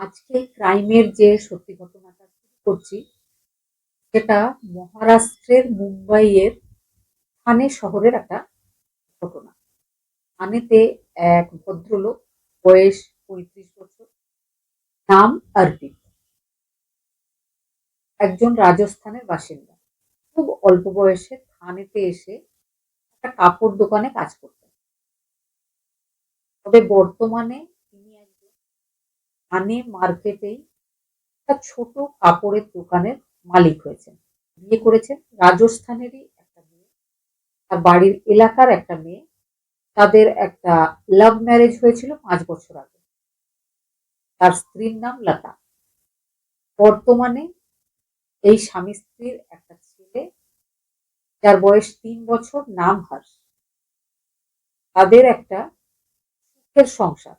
আজকে ক্রাইমের যে সত্যি ঘটনাটা করছি, সেটা মহারাষ্ট্রের মুম্বাইয়ের থানে শহরের একটা ঘটনা। থানেতে এক ভদ্রলোক, বয়স পঁয়ত্রিশ বছর, নাম অর্পিত। একজন রাজস্থানের বাসিন্দা। খুব অল্প বয়সে থানেতে এসে একটা কাপড় দোকানে কাজ করতেন। তবে বর্তমানে থানে মার্কেটেই একটা ছোট কাপড়ের দোকানের মালিক হয়েছেন। বিয়ে করেছেন রাজস্থানেরই একটা মেয়ে। তার বাড়ির এলাকার একটা মেয়ে। তাদের একটা লাভ ম্যারেজ হয়েছিল পাঁচ বছর আগে। তার স্ত্রীর নাম লতা। বর্তমানে এই স্বামী স্ত্রীর একটা ছেলে। যার বয়স তিন বছর, নাম হর্ষ। তাদের একটা সুখের সংসার।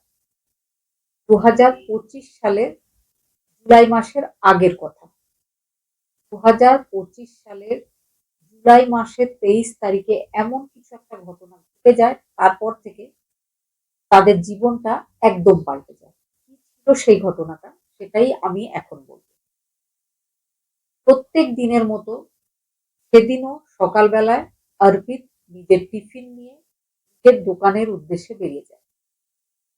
দু হাজার পঁচিশ সালের জুলাই মাসের আগের কথা। দু হাজার পঁচিশ সালের জুলাই মাসের তেইশ তারিখে এমন কিছু একটা ঘটনা ঘটে যায়, তারপর থেকে তাদের জীবনটা একদম পাল্টে যায়। কি ছিল সেই ঘটনাটা, সেটাই আমি এখন বলব। প্রত্যেক দিনের মতো সেদিনও সকালবেলায় অর্পিত নিজের টিফিন নিয়ে নিজের দোকানের উদ্দেশ্যে বেরিয়ে যায়।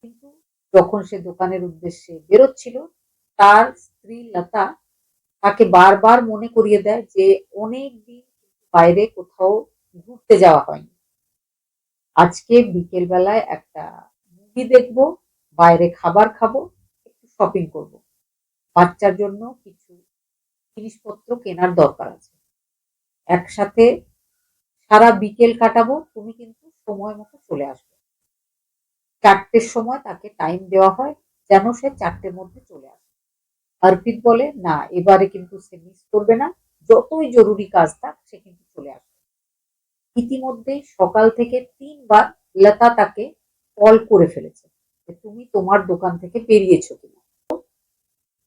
কিন্তু যখন সে দোকানের উদ্দেশ্যে বেরোচ্ছিল, তার স্ত্রী লতা তাকে বারবার মনে করিয়ে দেয় যে অনেক দিন বাইরে কোথাও ঘুরতে যাওয়া হয়নি। আজকে বিকেল বেলায় একটা মুভি দেখব, বাইরে খাবার খাব, একটু শপিং করব। বাচ্চার জন্য কিছু জিনিসপত্র কেনার দরকার আছে। একসাথে সারা বিকেল কাটাবো, তুমি কিন্তু সময় মতো চলে আসবে। চারটের সময় তাকে টাইম দেওয়া হয় যেন সে চারটের মধ্যে চলে আসে। অর্পিত বলে, না, এবারে কিন্তু সে মিস করবে না। যতই জরুরি কাজ থাক, সে কিন্তু চলে আসবে। ইতিমধ্যে সকাল থেকে তিনবার লতা তাকে কল করে ফেলেছে তুমি তোমার দোকান থেকে বেরিয়েছো কিনা?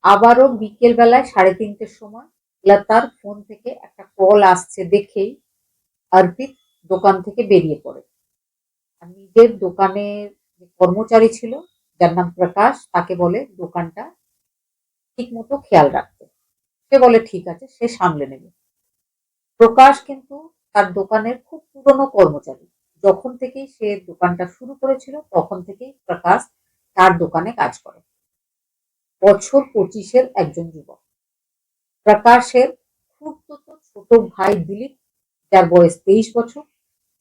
আবারও বিকেল বেলায় সাড়ে তিনটের সময় লতার ফোন থেকে একটা কল আসছে দেখেই অর্পিত দোকান থেকে বেরিয়ে পড়ে। নিজের দোকানের কর্মচারী ছিল, যার নাম প্রকাশ, তাকে বলে দোকানটা ঠিক মতো খেয়াল রাখতে। সে বলে, ঠিক আছে, সে সামলে নেবে। প্রকাশ কিন্তু তার দোকানের খুব পুরনো কর্মচারী। যখন থেকেই সে দোকানটা শুরু করেছিল, তখন থেকেই প্রকাশ তার দোকানে কাজ করে। বছর পঁচিশের একজন যুবক। প্রকাশের খুব ছোট ভাই দিলীপ, যার বয়স তেইশ বছর,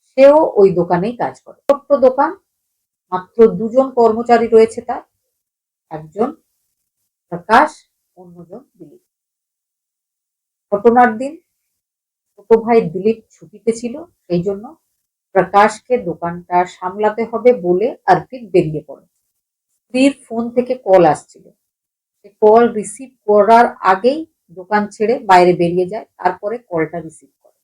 সেও ওই দোকানেই কাজ করে। ছোট্ট দোকান মাত্র দুজন কর্মচারী রয়েছে তার। একজন প্রকাশ, অন্যজন দিলীপ। ঘটনার দিন ছোট ভাই দিলীপ ছুটিতে ছিল, সেই জন্য প্রকাশকে দোকানটা সামলাতে হবে বলে অর্পিত বেরিয়ে পড়ে। স্ত্রীর ফোন থেকে কল আসছিল। সে কল রিসিভ করার আগেই দোকান ছেড়ে বাইরে বেরিয়ে যায়, তারপরে কলটা রিসিভ করে।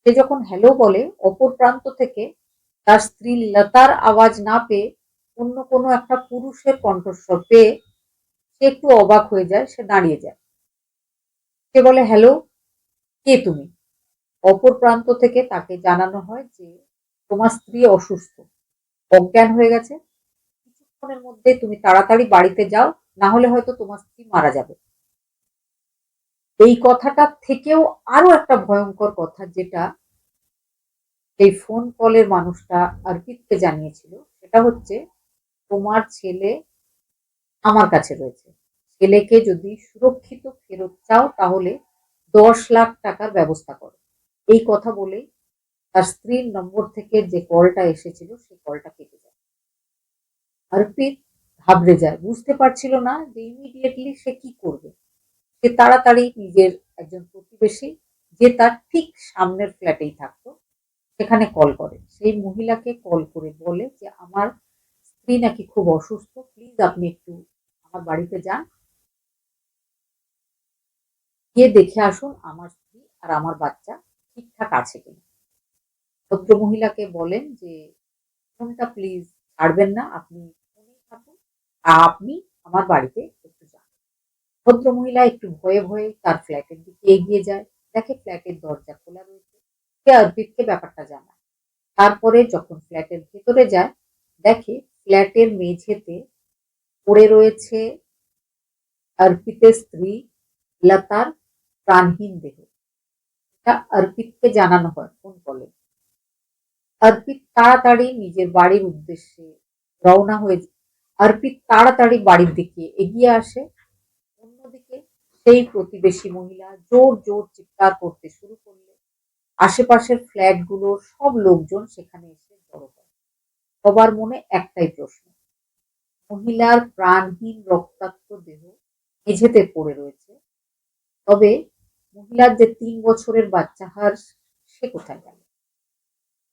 সে যখন হ্যালো বলে, অপর প্রান্ত থেকে তার স্ত্রী লতার আওয়াজ না পেয়ে অন্য কোনো একটা পুরুষের কণ্ঠস্বর পেয়ে সে একটু অবাক হয়ে যায়, সে দাঁড়িয়ে যায়। সে বলে, হ্যালো, কে তুমি? অপর প্রান্ত থেকে তাকে জানানো হয় যে, তোমার স্ত্রী অসুস্থ, অজ্ঞান হয়ে গেছে। কিছুক্ষণের মধ্যে তুমি তাড়াতাড়ি বাড়িতে যাও, না হলে হয়তো তোমার স্ত্রী মারা যাবে। এই কথাটা থেকেও আরও একটা ভয়ঙ্কর কথা, যেটা এই ফোন কলের মানুষটা অর্পিতকে জানিয়েছিল, সেটা হচ্ছে, তোমার ছেলে আমার কাছে রয়েছে। ছেলেকে যদি সুরক্ষিত ফেরত চাও, তাহলে দশ লাখ টাকার ব্যবস্থা করো। এই কথা বলেই তার স্ত্রীর নম্বর থেকে যে কলটা এসেছিল, সেই কলটা কেটে যায়। অর্পিত ঘাবড়ে যায়। বুঝতে পারছিল না যে ইমিডিয়েটলি সে কি করবে। সে তাড়াতাড়ি নিজের একজন প্রতিবেশী, যে তার ঠিক সামনের ফ্ল্যাটেই থাকতো সেখানে কল করে। সেই মহিলাকে কল করে বলে যে, আমার স্ত্রী নাকি খুব অসুস্থ প্লিজ আপনি একটু আমার বাড়িতে যান। গিয়ে দেখে আসুন আমার স্ত্রী আর আমার বাচ্চা ঠিকঠাক আছে কিনা। ভদ্র মহিলাকে বলেন যে, ফোনটা প্লিজ ছাড়বেন না, আপনি ফোনেই থাকুন আর আপনি আমার বাড়িতে একটু যান। ভদ্র মহিলা একটু ভয়ে ভয়ে তার ফ্ল্যাটের দিকে এগিয়ে যায়। দেখে ফ্ল্যাটের দরজা খোলা রয়েছে। সে অর্পিতকে ব্যাপারটা জানায় তারপরে যখন ফ্ল্যাটের ভেতরে যায়, দেখে ফ্ল্যাটের মেঝেতে পড়ে রয়েছে অর্পিতের স্ত্রী লতার প্রাণহীন দেহ। এটা অর্পিতকে জানানো হয় ফোন কলে অর্পিত তাড়াতাড়ি নিজের বাড়ির উদ্দেশ্যে রওনা হয়ে অর্পিত তাড়াতাড়ি বাড়ির দিকে এগিয়ে আসে। অন্যদিকে সেই প্রতিবেশী মহিলা জোর জোর চিৎকার করতে শুরু আশেপাশের ফ্ল্যাটগুলোর সব লোকজন সেখানে এসে জড়ো হয়। সবার মনে একটাই প্রশ্ন, মহিলার প্রাণহীন রক্তাক্ত দেহ মেঝেতে পড়ে রয়েছে, তবে মহিলার যে তিন বছরের বাচ্চা হার, সে কোথায় গেল?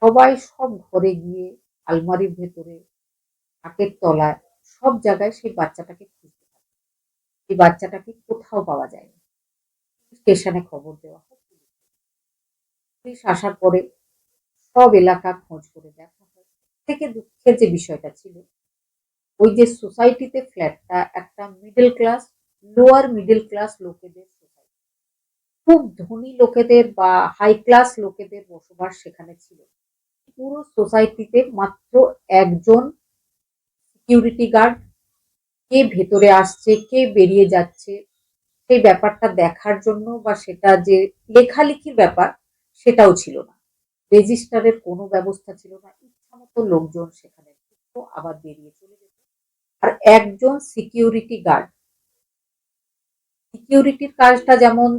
সবাই সব ঘরে গিয়ে আলমারির ভেতরে খাটের তলায়, সব জায়গায় সেই বাচ্চাটাকে খুঁজতে থাকে। এই বাচ্চাটাকে কোথাও পাওয়া যায়নি। স্টেশনে খবর দেওয়া হয়। পুলিশ আসার পরে সব এলাকা খোঁজ করে দেখা হয়। থেকে দুঃখের যে বিষয়টা ছিল, ওই যে সোসাইটিতে ফ্ল্যাটটা একটা middle class lower middle class লোকেদের সোসাইটি খুব ধনী লোকেদের বা হাই ক্লাস লোকেদের বসবাস সেখানে ছিল। পুরো সোসাইটিতে মাত্র একজন সিকিউরিটি গার্ড কে ভেতরে আসছে, কে বেরিয়ে যাচ্ছে, সেই ব্যাপারটা দেখার জন্য বা সেটা যে লেখালেখির ব্যাপার সেটাও ছিল না। রেজিস্টারের কোনো ব্যবস্থা ছিল না। ইচ্ছা মতো লোকজন সেখানে ঢুকতো, আবার বেরিয়ে চলে যেত। আর একজন সিকিউরিটি গার্ড সিকিউরিটির কাজটা যেমন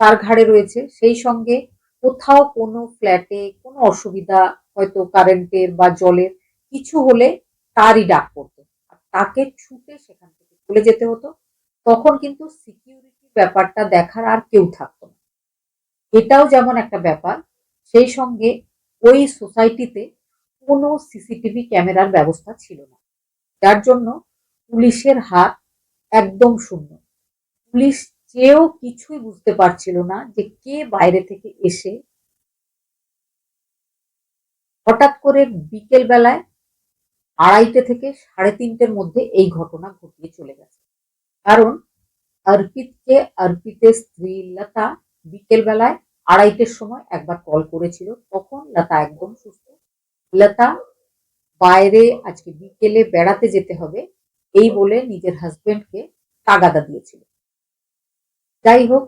তার ঘাড়ে রয়েছে, সেই সঙ্গে কোথাও কোনো ফ্ল্যাটে কোনো অসুবিধা হয়তো কারেন্টের বা জলের কিছু হলে তারই ডাক পড়তো। আর তাকে ছুটে সেখান থেকে চলে যেতে হতো। তখন কিন্তু সিকিউরিটি ব্যাপারটা দেখার আর কেউ থাকতো না। এটাও যেমন একটা ব্যাপার, সেই সঙ্গে ওই সোসাইটিতে কোনো সিসিটিভি ক্যামেরার ব্যবস্থা ছিল না। যার জন্য পুলিশের হাত একদম শূন্য। পুলিশ চেয়েও কিছুই বুঝতে পারছিল না যে কে বাইরে থেকে এসে হঠাৎ করে বিকেল বেলায় আড়াইটে থেকে সাড়ে তিনটের মধ্যে এই ঘটনা ঘটিয়ে চলে গেছে। কারণ অর্পিতকে অর্পিতের স্ত্রী লতা বিকেল বেলায় আড়াইটের সময় একবার কল করেছিল। তখন লতা একদম সুস্থ। লতা, বাইরে আজকে বিকেলে বেড়াতে যেতে হবে, এই বলে নিজের হাজবেন্ডকে তাগাদা দিয়েছিল। যাই হোক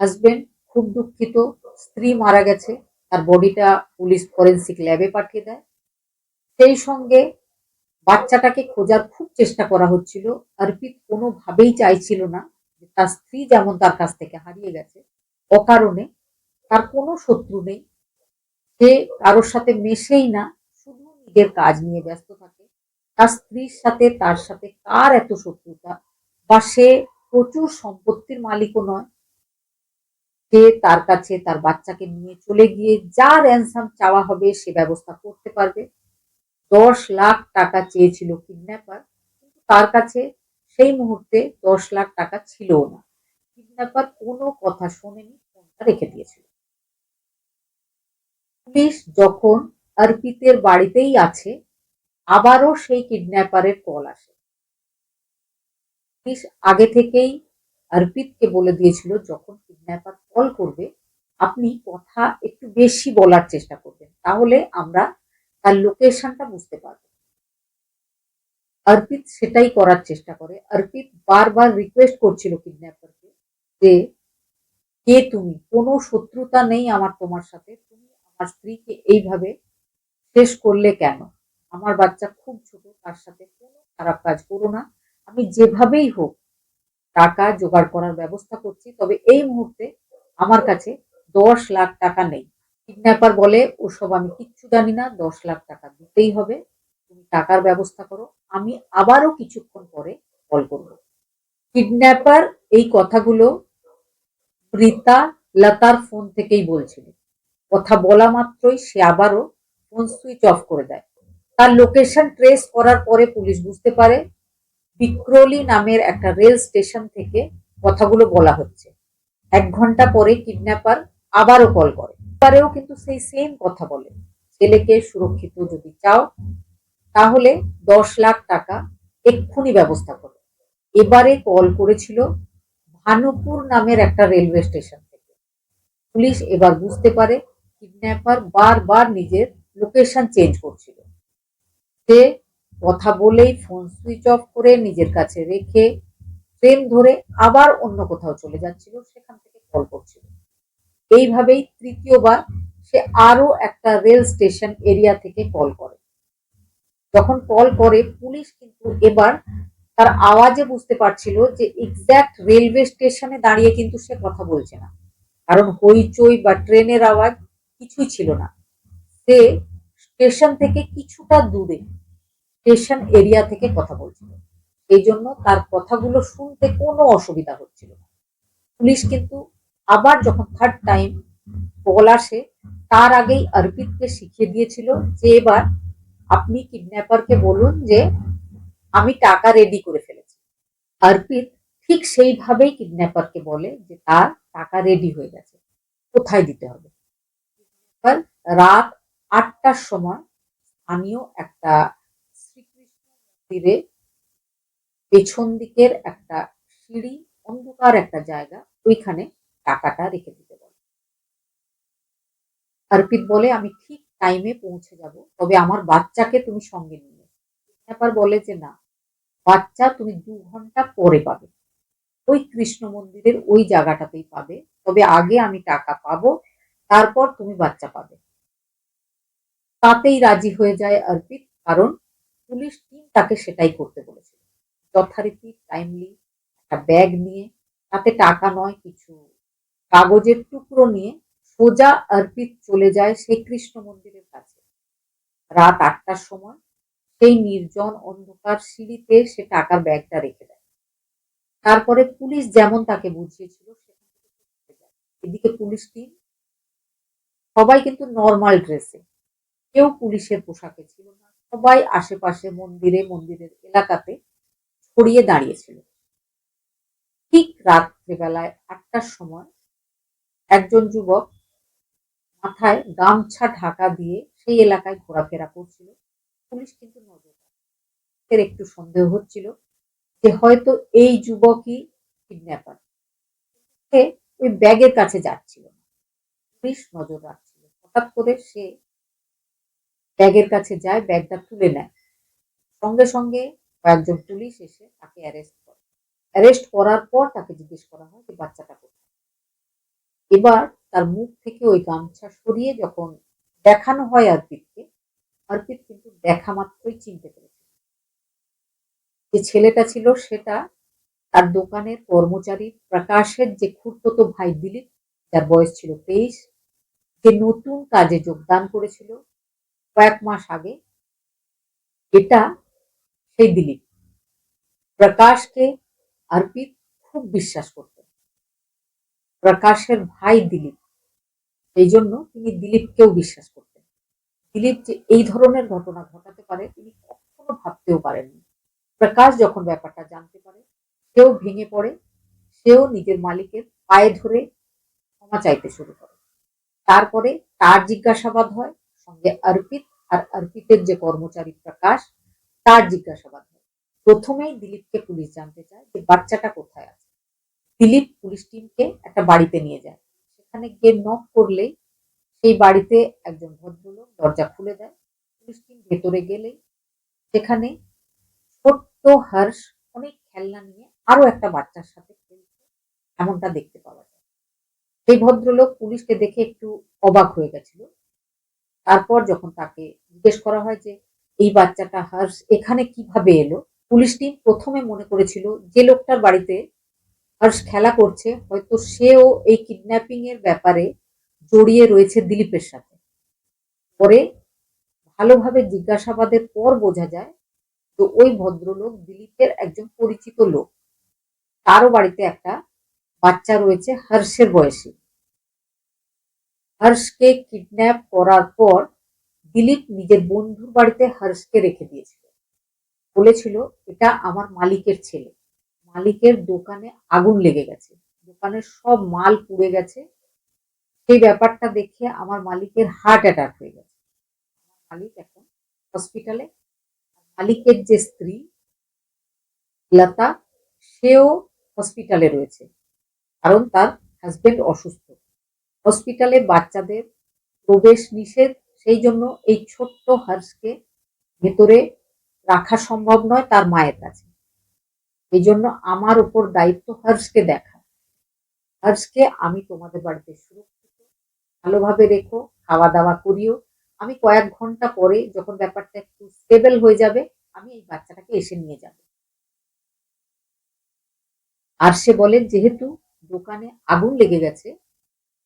হাজবেন্ড খুব দুঃখিত, স্ত্রী মারা গেছে, তার বডিটা পুলিশ ফরেন্সিক ল্যাবে পাঠিয়ে দেয়। সেই সঙ্গে বাচ্চাটাকে খোঁজার খুব চেষ্টা করা হচ্ছিল। অর্পিত কোনোভাবেই চাইছিল না তার স্ত্রী যেমন তার কাছ থেকে হারিয়ে গেছে অকারণে তার কোনো শত্রু নেই। সে কারোর সাথে মেশেই না, শুধু নিজের কাজ নিয়ে ব্যস্ত থাকে। তার স্ত্রীর সাথে, তার সাথে কার এত শত্রুতা? বা সে প্রচুর সম্পত্তির মালিকও নয়। সে তার কাছে তার বাচ্চাকে নিয়ে চলে গিয়ে যা র্যানসাম চাওয়া হবে সে ব্যবস্থা করতে পারবে। দশ লাখ টাকা চেয়েছিল কিডন্যাপার কিন্তু তার কাছে সেই মুহূর্তে দশ লাখ টাকা ছিল না। কিডন্যাপার কোনো কথা শোনেনি, ফোনটা রেখে দিয়েছিল। পুলিশ যখন অর্পিতের বাড়িতেই আছে, আবারও সেই কিডন্যাপারের কল আসে। পুলিশ আগে থেকেই অর্পিতকে বলে দিয়েছিল, যখন কিডন্যাপার কল করবে, আপনি কথা একটু বেশি বলার চেষ্টা করবেন, তাহলে আমরা তার লোকেশনটা বুঝতে পারব। অর্পিত সেটাই করার চেষ্টা করে। অর্পিত বারবার রিকোয়েস্ট করছিল কিডন্যাপারকে যে কে তুমি? কোনো শত্রুতা নেই আমার তোমার সাথে। তুমি আমার স্ত্রীকে এইভাবে শেষ করলে কেন? আমার বাচ্চা খুব ছোট, তার সাথে কোনো খারাপ কাজ করো না। আমি যেভাবেই হোক টাকা জোগাড় করার ব্যবস্থা করছি, তবে এই মুহূর্তে আমার কাছে দশ লাখ টাকা নেই। কিডন্যাপার বলে ওসব আমি কিচ্ছু জানি না। দশ লাখ টাকা দিতেই হবে। তুমি টাকার ব্যবস্থা করো। আমি আবারও কিছুক্ষণ পরে কল করব। কিডন্যাপার এই কথাগুলো রীতা লতার ফোন থেকেই বলছিল। কথা বলা মাত্রই সে আবারও ফোন সুইচ অফ করে দেয়। তার লোকেশন ট্রেস করার পরে পুলিশ বুঝতে পারে বিক্রলি নামের একটা রেল স্টেশন থেকে কথাগুলো বলা হচ্ছে। এক ঘণ্টা পরে কিডন্যাপার আবারও কল করে। এবারেও কিন্তু সেই সেম কথা বলে। ছেলেকে সুরক্ষিত যদি চাও, তাহলে দশ লাখ টাকা এক্ষুনি ব্যবস্থা করো। এবারে কল করেছিল ভানুপুর নামের একটা রেলওয়ে স্টেশন থেকে। পুলিশ এবার বুঝতে পারে কিডন্যাপার বারবার নিজের লোকেশন চেঞ্জ করছিল। সে কথা বলেই ফোন সুইচ অফ করে নিজের কাছে রেখে ট্রেন ধরে আবার অন্য কোথাও চলে যাচ্ছিল, সেখান থেকে কল করছিল। এইভাবেই তৃতীয়বার সে আরও একটা রেল স্টেশন এরিয়া থেকে কল করে। যখন কল করে, পুলিশ কিন্তু এবার তার আওয়াজে বুঝতে পারছিল যে এক্স্যাক্ট রেলওয়ে স্টেশনে দাঁড়িয়ে কিন্তু সে কথা বলছে না। কারণ হইচই বা ট্রেনের আওয়াজ কিছুই ছিল না। সে স্টেশন থেকে কিছুটা দূরে স্টেশন এরিয়া থেকে কথা বলছিল। এই জন্য তার কথাগুলো শুনতে কোনো অসুবিধা হচ্ছিল না। পুলিশ কিন্তু আবার যখন থার্ড টাইম কল আসে, তার আগেই অর্পিতকে শিখিয়ে দিয়েছিল যে এবার আপনি কিডন্যাপারকে বলুন যে আমি টাকা রেডি করে ফেলেছি। অর্পিত ঠিক সেইভাবেই কিডন্যাপারকে বলে যে তার টাকা রেডি হয়ে গেছে, কোথায় দিতে হবে? রাত আটটার সময় স্থানীয় একটা শ্রীকৃষ্ণ পেছন দিকের একটা সিঁড়ি, অন্ধকার একটা জায়গা, ওইখানে টাকাটা রেখে দিতে বলে। অর্পিত বলে, আমি ঠিক টাইমে পৌঁছে যাব, তবে আমার বাচ্চাকে তুমি সঙ্গে নিয়ে। কিডন্যাপার বলে যে, না বাচ্চা তুমি দু ঘণ্টা পরে পাবে। ওই কৃষ্ণ মন্দিরের ওই জায়গাটাতেই পাবে। তবে আগে আমি টাকা পাবো, তারপর তুমি বাচ্চা পাবে। তাতেই রাজি হয়ে যায় অর্পিত, কারণ পুলিশ টিম তাকে সেটাই করতে বলেছিল। যথারীতি টাইমলি একটা ব্যাগ নিয়ে, তাতে টাকা নয়, কিছু কাগজের টুকরো নিয়ে সোজা অর্পিত চলে যায় সেই কৃষ্ণ মন্দিরের কাছে। রাত আটটার সময় সেই নির্জন অন্ধকার সিঁড়িতে সে টাকার ব্যাগটা রেখে দেয়। তারপরে পুলিশ যেমন তাকে বুঝিয়েছিল। এদিকে পুলিশ টিম, সবাই কিন্তু নর্মাল ড্রেসে কেউ পুলিশের পোশাকে ছিল না। সবাই আশেপাশে মন্দিরে, মন্দিরের এলাকাতে ছড়িয়ে দাঁড়িয়েছিল। ঠিক রাত্রিবেলায় আটটার সময় একজন যুবক মাথায় গামছা ঢাকা দিয়ে সেই এলাকায় ঘোরাফেরা করছিল। পুলিশ কিন্তু নজর এর একটু সন্দেহ হচ্ছিল যে হয়তো এই যুবকই কিডন্যাপার সে ওই ব্যাগের কাছে যাচ্ছিল পুলিশ নজর রাখছিল। হঠাৎ করে সে ব্যাগের কাছে যায়, ব্যাগটা তুলে নেয়। সঙ্গে সঙ্গে কয়েকজন পুলিশ এসে তাকে অ্যারেস্ট করে। অ্যারেস্ট করার পর তাকে জিজ্ঞেস করা হয় যে, বাচ্চাটা কোথায়? এবার তার মুখ থেকে ওই গামছা সরিয়ে যখন দেখানো হয় আর অর্পিতকে অর্পিত কিন্তু দেখা মাত্রই চিনতে পেরেছে। যে ছেলেটা ছিল সেটা তার দোকানের কর্মচারী প্রকাশের যে খুঁড়তো ভাই দিলীপ, যার বয়স ছিল তেইশ, যে নতুন কাজে যোগদান করেছিল কয়েক মাস আগে, এটা সেই দিলীপ। প্রকাশকে অর্পিত খুব বিশ্বাস করতেন। প্রকাশের ভাই দিলীপ এই জন্য তিনি দিলীপকেও বিশ্বাস করতেন। দিলীপ যে এই ধরনের ঘটনা ঘটাতে পারে, তিনি কখনো ভাবতেও পারেননি। প্রকাশ যখন ব্যাপারটা জানতে পারে, সেও ভেঙে পড়ে, সেও নিজের মালিকের পায়ে ধরে ক্ষমা চাইতে শুরু করে। তারপরে তার জিজ্ঞাসাবাদ হয়, সঙ্গে অর্পিত, আর অর্পিতের যে কর্মচারী প্রকাশ, তার জিজ্ঞাসাবাদ হয়। প্রথমেই দিলীপকে পুলিশ জানতে চায় যে বাচ্চাটা কোথায় আছে। দিলীপ পুলিশ টিমকে একটা বাড়িতে নিয়ে যায়। সেখানে গিয়ে নক করলেই সেই বাড়িতে একজন ভদ্রলোক দরজা খুলে দেয়। পুলিশ টিম ভেতরে গেলেই সেখানে ছোট্ট হর্ষ অনেক খেলনা নিয়ে আরও একটা বাচ্চার সাথে খেলছে, এমনটা দেখতে পাওয়া যায়। সেই ভদ্রলোক পুলিশকে দেখে একটু অবাক হয়ে গেছিল। তারপর যখন তাকে জিজ্ঞেস করা হয় যে, এই বাচ্চাটা হর্ষ, এখানে কীভাবে এলো? পুলিশ টিম প্রথমে মনে করেছিল, যে লোকটার বাড়িতে হর্ষ খেলা করছে, হয়তো সেও এই কিডন্যাপিং এর ব্যাপারে জড়িয়ে রয়েছে দিলীপের সাথে। পরে ভালোভাবে জিজ্ঞাসাবাদের পর বোঝা যায় তো ওই ভদ্রলোক দিলীপের একজন পরিচিত লোক। তারও বাড়িতে একটা বাচ্চা রয়েছে হর্ষের বয়সী। হর্ষকে কিডন্যাপ করার পর দিলীপ নিজের বন্ধুর বাড়িতে হর্ষকে রেখে দিয়েছিল। বলেছিল, এটা আমার মালিকের ছেলে। মালিকের দোকানে আগুন লেগে গেছে। দোকানের সব মাল পুড়ে গেছে। সেই ব্যাপারটা দেখে আমার মালিকের হার্ট অ্যাটাক হয়ে গেছে। মালিক এখন হসপিটালে মালিকের যে স্ত্রী, লতা, সেও হসপিটালে রয়েছে। কারণ তার হাজবেন্ড অসুস্থ। হসপিটালে বাচ্চাদের প্রবেশ নিষেধ, সেই জন্য এই ছোট্ট হার্সকে ভেতরে রাখা সম্ভব নয়, তার মায়ের কাছে। এই জন্য আমার উপর দায়িত্ব হর্ষকে দেখা। হর্ষকে আমি তোমাদের বাড়িতে সুরক্ষিত ভালোভাবে রেখো খাওয়া দাওয়া করিও। আমি কয়েক ঘণ্টা পরে যখন ব্যাপারটা একটু স্টেবল হয়ে যাবে, আমি এই বাচ্চাটাকে এসে নিয়ে যাব। আর সে বলেন যেহেতু দোকানে আগুন লেগে গেছে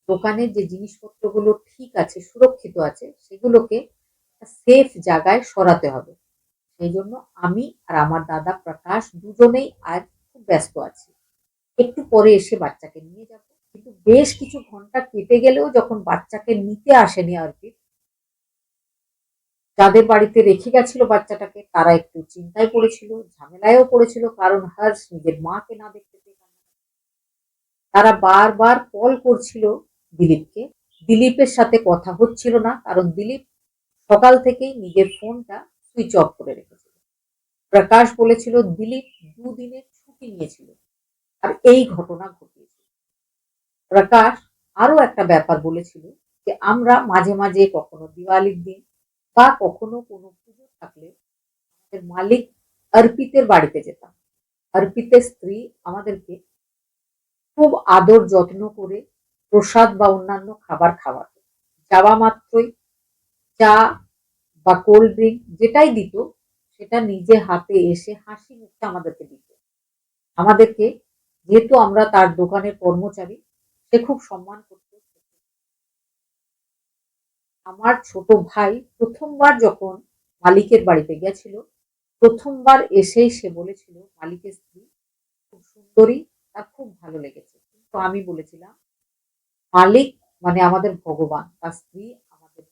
দোকানের যে জিনিসপত্রগুলো ঠিক আছে, সুরক্ষিত আছে, সেগুলোকে সেফ জায়গায় সরাতে হবে। সেই জন্য আমি আর আমার দাদা প্রকাশ দুজনেই আজ খুব ব্যস্ত আছি। একটু পরে এসে বাচ্চাকে নিয়ে যাব। কিন্তু বেশ কিছু ঘণ্টা কেটে গেলেও যখন বাচ্চাকে নিতে আসেনি অর্পিত যাদের বাড়িতে রেখে গেছিল বাচ্চাটাকে, তারা একটু চিন্তায় পড়েছিল, ঝামেলায়ও পড়েছিল, কারণ হর্ষ নিজের মাকে না দেখতে পেয়ে তারা বারবার কল করছিল দিলীপকে। দিলীপের সাথে কথা হচ্ছিল না, কারণ দিলীপ সকাল থেকেই নিজের ফোনটা সুইচ অফ করে রেখেছিল। প্রকাশ বলেছিল, দিলীপ দুদিনের ছুটি নিয়েছিল। আর এই ঘটনা ঘটিয়েছিল প্রকাশ আরও একটা ব্যাপার বলেছিল যে আমরা মাঝে মাঝে কখনো দিওয়ালির দিন বা কখনো কোনো পুজো থাকলে আমাদের মালিক অর্পিতের বাড়িতে যেতাম। অর্পিতের স্ত্রী আমাদেরকে খুব আদর যত্ন করে প্রসাদ বা অন্যান্য খাবার খাওয়াতো। যাওয়া মাত্রই চা বা কোল্ড ড্রিঙ্ক যেটাই দিত, সেটা নিজে হাতে এসে হাসি মুখে আমাদেরকে দিত। আমাদেরকে, যেহেতু আমরা তার দোকানের কর্মচারী সে খুব সম্মান করত। আমার ছোট ভাই প্রথমবার যখন মালিকের বাড়িতে গেছিল প্রথমবার এসেই সে বলেছিল, মালিকের স্ত্রী খুব সুন্দরী, তার খুব ভালো লেগেছে। কিন্তু আমি বলেছিলাম, মালিক মানে আমাদের ভগবান, তার স্ত্রী আমাদের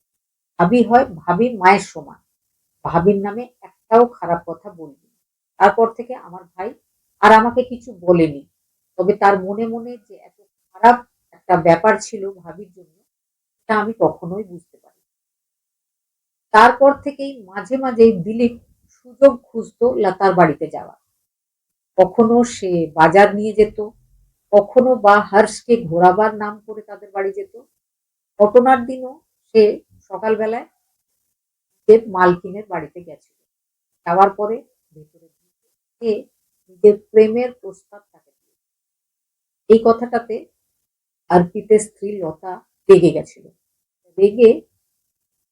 ভাবি হয়, ভাবি মায়ের সমান। ভাবির নামে একটাও খারাপ কথা বলবি তারপর থেকে আমার ভাই আর আমাকে কিছু বলেনি। তবে তার মনে মনে যে এত খারাপ একটা ব্যাপার ছিল ভাবির জন্য তা আমি কখনোই বুঝতে পারি তারপর থেকেই মাঝে মাঝেই দিলীপ সুযোগ খুঁজতো লতার বাড়িতে যাওয়া কখনো সে বাজার নিয়ে যেত, কখনো বা হর্ষকে ঘোরাবার নাম করে তাদের বাড়ি যেত। ঘটনার দিনও সে সকালবেলায় নিজের মালকিনের বাড়িতে গেছিল। যাওয়ার পরে ভেতরে সে নিজের প্রেমের প্রস্তাব তাকে এই কথাটাতে অর্পিতের স্ত্রী লতা রেগে গেছিল। রেগে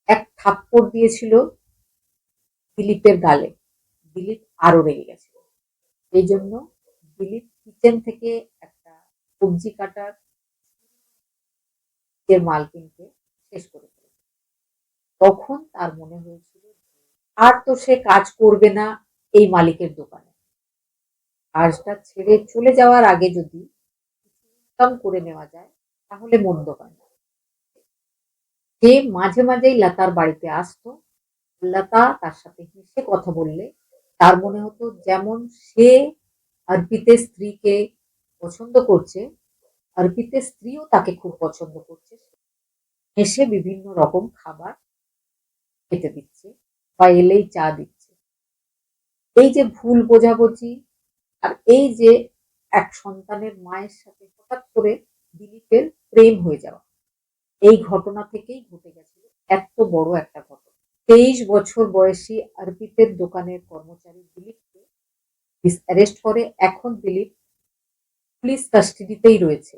এক থাপ্পড় দিয়েছিল দিলীপের গালে। দিলীপ আরও রেগে গেছিল। এই জন্য দিলীপ কিচেন থেকে একটা সবজি কাটার যে মালকিনকে শেষ করে তখন তার মনে হয়েছিল আর তো সে কাজ করবে না এই মালিকের দোকানে। কাজটা ছেড়ে চলে যাওয়ার আগে যদি ইনকাম করে নেওয়া যায়, তাহলে মন্দ হয় না। সে মাঝে মাঝেই লতার বাড়িতে আসতো, লতা তার সাথে হেসে কথা বললে, তার মনে হতো যেমন সে অর্পিতের স্ত্রীকে পছন্দ করছে অর্পিতের স্ত্রীও তাকে খুব পছন্দ করছে হেসে বিভিন্ন রকম খাবার খেতে দিচ্ছে বা এলেই চা দিচ্ছে। এই যে ভুল বোঝাবুঝি আর এই যে এক সন্তানের মায়ের সাথে হঠাৎ করে দিলীপের প্রেম হয়ে যাওয়া। এই ঘটনা থেকেই ঘটে গেছিল এত বড় একটা ঘটনা। তেইশ বছর বয়সী আরপিতের দোকানের কর্মচারী দিলীপকে অ্যারেস্ট করে। এখন দিলীপ পুলিশ কাস্টাডিতেই রয়েছে।